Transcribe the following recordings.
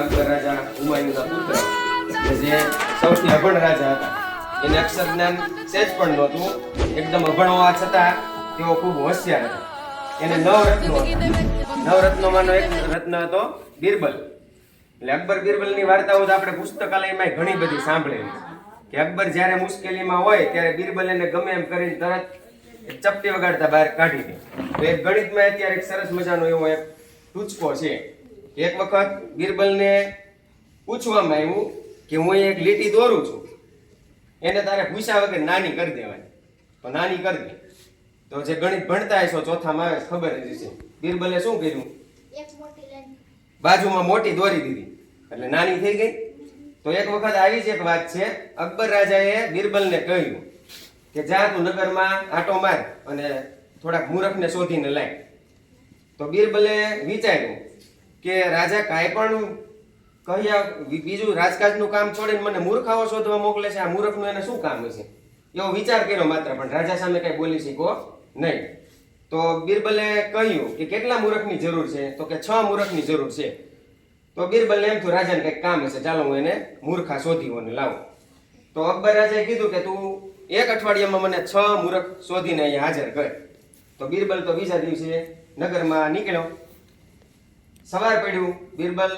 અકબર રાજા હુમાયુના પુત્ર જે સૌથી અભણ રાજા હતા. એને અક્ષર જ્ઞાન સહેજ પણ નહોતું. એકદમ અભણ હોવા છતાં તેઓ ખૂબ હોશિયાર હતા. એને નવ રત્નો નવ રત્નોમાંનો એક રત્ન હતો બિરબલ. એટલે અકબર બિરબલની વાર્તાઓ આપણે પુસ્તકાલયમાં ઘણી બધી સાંભળેલી કે અકબર જ્યારે મુશ્કેલીમાં હોય, ત્યારે બિરબલ એને ગમે એમ કરીને તરત ચપટી વગાડતા બહાર કાઢી દે. તો એક ગણિતમાં અત્યારે એક સરસ મજાનો એવો એક ટૂચકો છે. એક વખત બિરબલને પૂછવામાં આવ્યું કે હું એક લીટી દોરું છું. એને તારે પૂછ્યા વગર નાની કરી દેવાની. તો નાની કરી દે. તો જે ગણિત ભણતા હશો ચોથામાં આવે ખબર જ છે બિરબલે શું કર્યું? બાજુમાં મોટી દોરી દીધી. એટલે નાની થઈ ગઈ? તો એક વખત આવી જ એક વાત છે. અકબર રાજાએ બિરબલને કહ્યું કે જા તું નગરમાં આટો માર અને થોડાક મૂરખને શોધીને લાય. તો બિરબલે વિચાર્યું કે રાજા કાંઈ પણ કહ્યા બીજું રાજકાજનું કામ છોડીને મને મૂર્ખાઓ શોધવા મોકલે છે, આ મૂર્ખનું એને શું કામ હશે? એવો વિચાર કર્યો માત્ર, પણ રાજા સામે કાંઈ બોલી શીખો નહીં. તો બિરબલે કહ્યું કે કેટલા મૂર્ખની જરૂર છે? તો કે છ મૂર્ખની જરૂર છે. તો બિરબલને એમ થયું, રાજાને કંઈક કામ હશે, ચાલો હું એને મૂર્ખા શોધી અને લાવું. તો અકબર રાજાએ કીધું કે, તું એક અઠવાડિયામાં મને છ મૂર્ખ શોધીને અહીંયા હાજર કર. તો બિરબલ તો બીજા દિવસે નગરમાં નીકળ્યો. સવાર પડ્યું, બિરબલ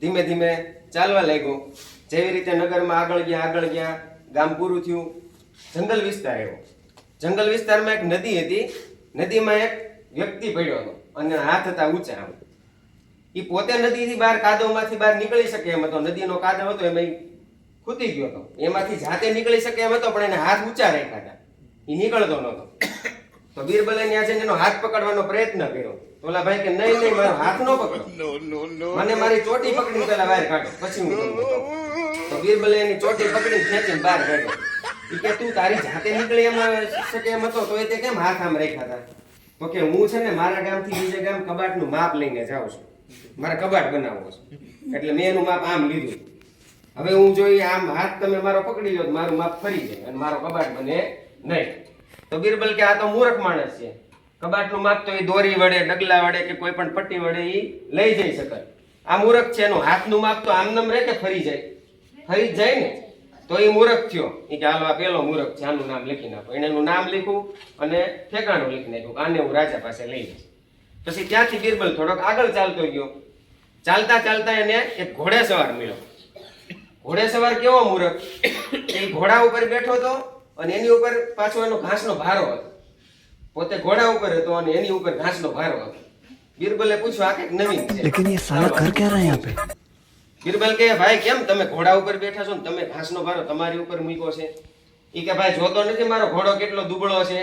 ધીમે ધીમે ચાલવા લાગ્યો. જેવી રીતે નગરમાં આગળ ગયા આગળ ગયા, ગામ પૂરું થયું, જંગલ વિસ્તાર આવ્યો. જંગલ વિસ્તારમાં એક નદી હતી. નદીમાં એક વ્યક્તિ પડ્યો હતો અને હાથ હતા ઊંચા આમ. એ પોતે નદીથી બહાર, કાદવમાંથી બહાર નીકળી શકે એમ હતો. નદીનો કાદવ હતો, એમાં ખૂતી ગયો હતો. એમાંથી જાતે નીકળી શકે એમ હતો, પણ એને હાથ ઊંચા રાખ્યા હતા. એ નીકળતો નહોતો. તો બિરબલે ત્યાં જઈને એનો હાથ પકડવાનો પ્રયત્ન કર્યો. ઓલા ભાઈ કે નહીં નહીં મારો હાથ નો પકડો. મને મારી ચોટી પકડીને પેલા બહાર કાઢો. પછી હું તો બીરબલે એની ચોટી પકડીને ખેંચીને બહાર કાઢ્યો. એ કે તું તારી જાતે નીકળી એમ શકે એમ હતો તો એ તે કેમ હાથ આમ રાખ્યા હતા તો કે હું છે ને મારા ગામથી બીજે ગામ કબાટનું માપ લઈને જાઉં છું. મારે કબાટ બનાવવો છે. એટલે મેં એનું માપ આમ લીધું. હવે હું જોઈએ આમ હાથ તમે મારો પકડી લો તો મારું માપ ફરી જાય અને મારો કબાટ બને નહીં. તો બિરબલ કે આ તો મૂર્ખ માણસ છે. કબાટનું માપ તો એ દોરી વડે ડગલા વડે કે કોઈ પણ પટ્ટી વડે એ લઈ જઈ શકાય. આ મૂરખ છે એનું હાથનું માપ તો આમ નમ રહે કે ફરી જાય? ફરી જાય ને? તો એ મૂરખ થયો. એ કે હાલો આ પેલો મૂરખ છે, આનું નામ લખી નાખો. એને એનું નામ લખ્યું અને ઠેકાણું લખી નાખ્યું આને હું રાજા પાસે લઈ જઈશ પછી ત્યાંથી બિરબલ થોડોક આગળ ચાલતો ગયો. ચાલતા ચાલતા એને એક ઘોડે સવાર મળ્યો. ઘોડે સવાર કેવો મૂરખ? એ ઘોડા ઉપર બેઠો હતો અને એની ઉપર પાછો એનો ઘાસનો ભારો હતો. પોતે ઘોડા ઉપર હતો અને એની ઉપર ઘાસનો ભારો હતો બિરબલે પૂછ્યું આ કંઈક નવીન છે? લેકિન યે સાલા કર ક્યા રહા હે બિરબલ કે ભાઈ કેમ તમે ઘોડા ઉપર બેઠા છો ને તમે ઘાસનો ભારો તમારી ઉપર મૂક્યો છે? ઈ કે ભાઈ જોતો નથી મારો ઘોડો કેટલો દુબળો છે?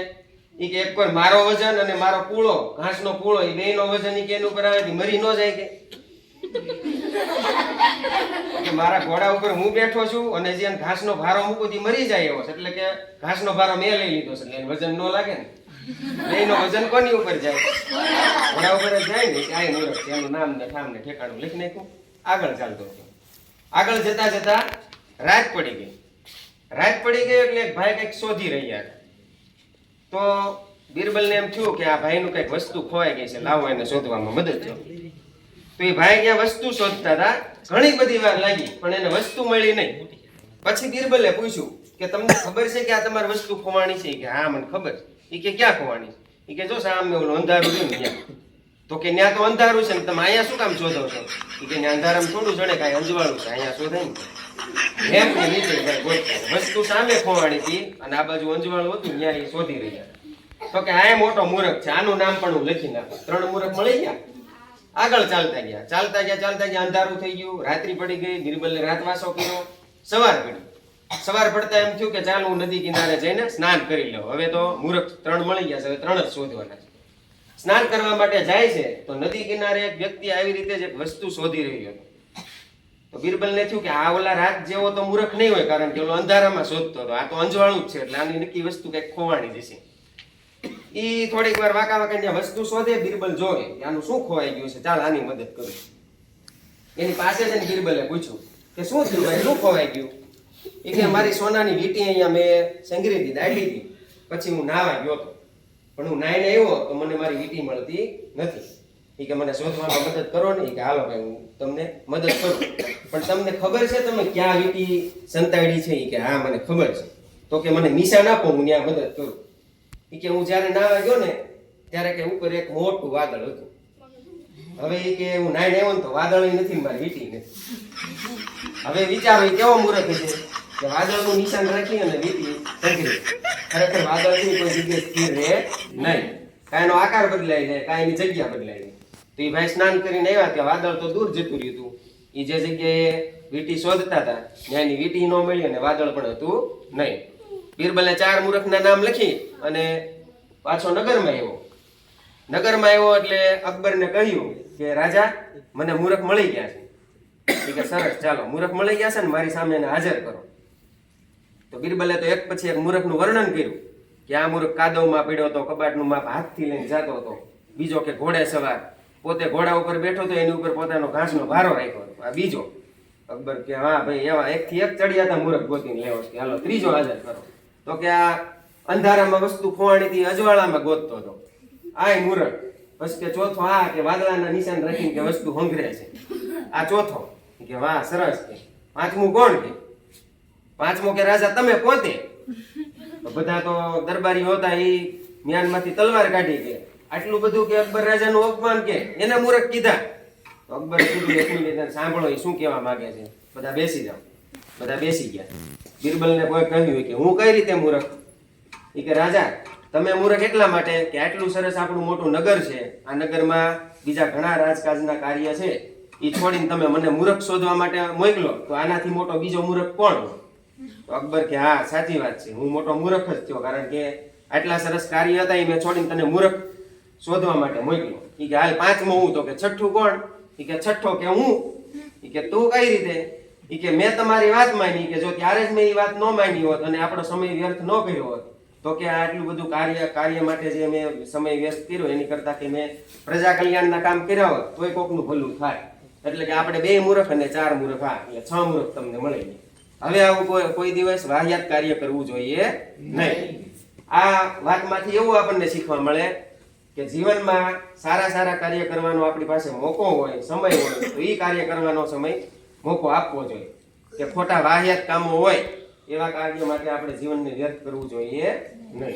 ઈ કે એક પર મારો વજન અને મારો પૂળો ઘાસનો પૂળો એ બેયનો વજન એ કે એની ઉપર આવે મરી ન જાય કે. મારા ઘોડા ઉપર હું બેઠો છું અને જે ઘાસનો ભારો મૂકું તે મરી જાય એવો એટલે કે ઘાસનો ભારો મેં લઈ લીધો છે એટલે વજન ન લાગે ને. બેયનો વજન કોની ઉપર જાય? ઘોડા ઉપર જાય ને આ છે એનું નામ ને ઠામ ને ઠેકાણું લખી નાખ્યું. આગળ ચાલતો હતો. આગળ જતા જતા રાત પડી ગઈ. રાત પડી ગઈ એટલે ભાઈ કંઈક શોધી રહ્યા હતા. તો બિરબલને એમ થયું કે આ ભાઈનું કંઈક વસ્તુ ખોવાઈ ગઈ છે, લાવો એને શોધવામાં મદદ કરો. તો એ ભાઈ ત્યાં વસ્તુ શોધતા હતા. ઘણી બધી વાર લાગી, પણ એને વસ્તુ મળી નહીં. પછી બિરબલે પૂછ્યું કે તમને ખબર છે કે આ તમારી વસ્તુ ખોવાણી છે? કે હા, મને ખબર છે. ઈ કે ક્યાં ખોવાની? એ કે જો સામે ઓલું અંધારું છે ત્યાં. તો કે ત્યાં તો અંધારું છે ને, તમે અહીંયા શું કામ શોધો છો? એ કે અંધારામાં થોડું જણે કાંઈ અંજવાળું છે, અહીંયા શોધાય ને. એમ કે નીચે વસ્તુ સામે ખોવાણી હતી અને આ બાજુ અંજવાળું હતું ત્યાં એ શોધી રહ્યા. તો કે આ એ મોટો મૂરખ છે, આનું નામ પણ હું લખી નાખું. ત્રણ મૂરખ મળી ગયા. આગળ ચાલતા ગયા. ચાલતા ગયા ચાલતા ગયા, અંધારું થઈ ગયું. રાત્રિ પડી ગઈ, નિર્બલે રાત વાસો કર્યો. સવાર પડી. સવાર પડતા એમ થયું કે ચાલ હું નદી કિનારે જઈને સ્નાન કરી લઉં. હવે તો મૂર્ખ ત્રણ મળી ગયા છે, હવે ત્રણ જ શોધવાના છે. સ્નાન કરવા માટે જાય છે, તો નદી કિનારે એક વ્યક્તિ આવી રીતે જ એક વસ્તુ શોધી રહ્યો હતો. તો બિરબલને થયું કે આ ઓલા રાત જેવો તો મૂર્ખ નહીં હોય, કારણ કે ઓલો અંધારામાં શોધતો હતો. આ તો અંજવાળું જ છે, એટલે આની નક્કી વસ્તુ કંઈક ખોવાણી જશે. એ થોડીક વાર વાંકા વાંકા ત્યાં વસ્તુ શોધે, બિરબલ જોવે આનું શું ખોવાઈ ગયું છે, ચાલ આની મદદ કરું. એની પાસે છે ને બિરબલે પૂછ્યું કે શું થયું ભાઈ, શું ખોવાઈ ગયું? એ કે મારી સોનાની વીટી અહીંયા મેં સંગ્રહી હતી દાઢી હતી. પછી હું નાવા ગયો હતો. પણ હું નાઈને આવ્યો તો મને મારી વીટી મળતી નથી. એ કે મને શોધવામાં મદદ કરો ને કે હાલો ભાઈ, હું તમને મદદ કરું. પણ તમને ખબર છે તમે ક્યાં વીટી સંતાડી છે? એ કે હા, મને ખબર છે. તો કે મને નિશાન આપો, હું ત્યાં મદદ કરું. ઈ કે હું જ્યારે નાવા ગયો ને, ત્યારે કે ઉપર એક મોટું વાદળ હતું. હવે ઈ કે હું નાઈને આવ્યો ને તો વાદળ નથી મારી વીટી નથી. હવે વિચારો કેવો મૂર્ખ છે કે વાદળનું નિશાન રાખી અને વીટી ટંકી ખરેખર વાદળ કોઈ જગ્યાએ સ્થિર નહીં. કાંઈનો આકાર બદલાય જાય કાંઈની જગ્યા બદલાય જાય તો એ ભાઈ સ્નાન કરીને આવ્યા ત્યાં વાદળ તો દૂર જતું રહ્યું હતું. એ જે જગ્યાએ વીટી શોધતા હતા, ત્યાંની વીટી ન મળી અને વાદળ પણ હતું નહીં. બીરબલે ચાર મૂર્ખના નામ લખી અને પાછો નગરમાં આવ્યો. નગરમાં આવ્યો એટલે અકબરને કહ્યું કે, રાજા, મને મૂર્ખ મળી ગયા છે. કે, સરસ, ચાલો, મૂર્ખ મળી ગયા છે ને મારી સામે હાજર કરો. તો બિરબલે તો એક પછી એક મૂર્ખનું વર્ણન કર્યું કે આ મૂર્ખ કાદવમાં પડ્યો હતો, કબાટનું માપ હાથથી લઈને જતો હતો. બીજો કે ઘોડે સવાર. પોતે ઘોડા ઉપર બેઠો હતો, એની ઉપર પોતાનો ઘાસનો ભારો રાખ્યો હતો. આ બીજો. અકબર કે હા ભાઈ, એવા એકથી એક ચડિયાતા મૂર્ખ ગોતીને લેવો કે હાલો, ત્રીજો હાજર કરો. તો કે આ અંધારામાં વસ્તુ ખોવાણીથી અજવાળામાં ગોતતો હતો. આય મૂર્ખ. પછી કે ચોથો આ કે વાદળાના નિશાન રાખીને કે વસ્તુ હંગરે છે. આ ચોથો. કે વાહ, સરસ કે પાંચમું કોણ કે પાંચમો કે રાજા તમે પોતે? બધા તો દરબારી હતા એ મ્યાનમાંથી તલવાર કાઢી કે, આટલું બધું કે અકબર રાજાનું અપમાન કે? એના મૂરખ કીધા. તો અકબર કીધું એક સાંભળો એ શું કહેવા માંગે છે. બધા બેસી જાઓ. બધા બેસી ગયા. બિરબલને કોઈ કહ્યું કે, હું કઈ રીતે મૂરખ? એ કે, રાજા, તમે મૂરખ એટલા માટે કે આટલું સરસ આપણું મોટું નગર છે. આ નગરમાં બીજા ઘણા રાજકાજના કાર્ય છે. એ છોડીને તમે મને મૂરખ શોધવા માટે મોકલો. તો આનાથી મોટો બીજો મૂરખ કોણ? હોય? તો અકબર કે, હા, સાચી વાત છે. હું મોટો મૂર્ખ જ થયો, કારણ કે આટલા સરસ કાર્ય હતા, એ મેં છોડીને તને મૂર્ખ શોધવા માટે મોકલ્યો. ઈ કે, હાલ પાંચમો હું. તો કે, છઠ્ઠું કોણ? ઈ કે, છઠ્ઠો કે હું. એ કે, તું કઈ રીતે? ઈ કે, મેં તમારી વાત માની. કે, જો ત્યારે જ મેં એ વાત ન માની હોત અને આપણો સમય વ્યર્થ ન કર્યો હોત, તો કે આ આટલું બધું કાર્ય કાર્ય માટે જે મેં સમય વ્યસ્ત કર્યો, એની કરતા કે મેં પ્રજા કલ્યાણના કામ કર્યા હોત, તોય કોકનું ભલું થાય. એટલે કે આપણે બે મૂર્ખ અને ચાર મૂર્ખ આ એટલે છ મૂર્ખ તમને મળે. હવે આવું કોઈ કોઈ દિવસ વાહિયાત કાર્ય કરવું જોઈએ નહીં. આ વાતમાંથી એવું આપણને શીખવા મળે કે જીવનમાં સારા સારા કાર્ય કરવાનો આપણી પાસે મોકો હોય સમય હોય તો એ કાર્ય કરવાનો સમય મોકો આપવો જોઈએ. કે ખોટા વાહિયાત કામો હોય એવા કાર્ય માટે આપણે જીવનને વ્યર્થ કરવું જોઈએ નહીં.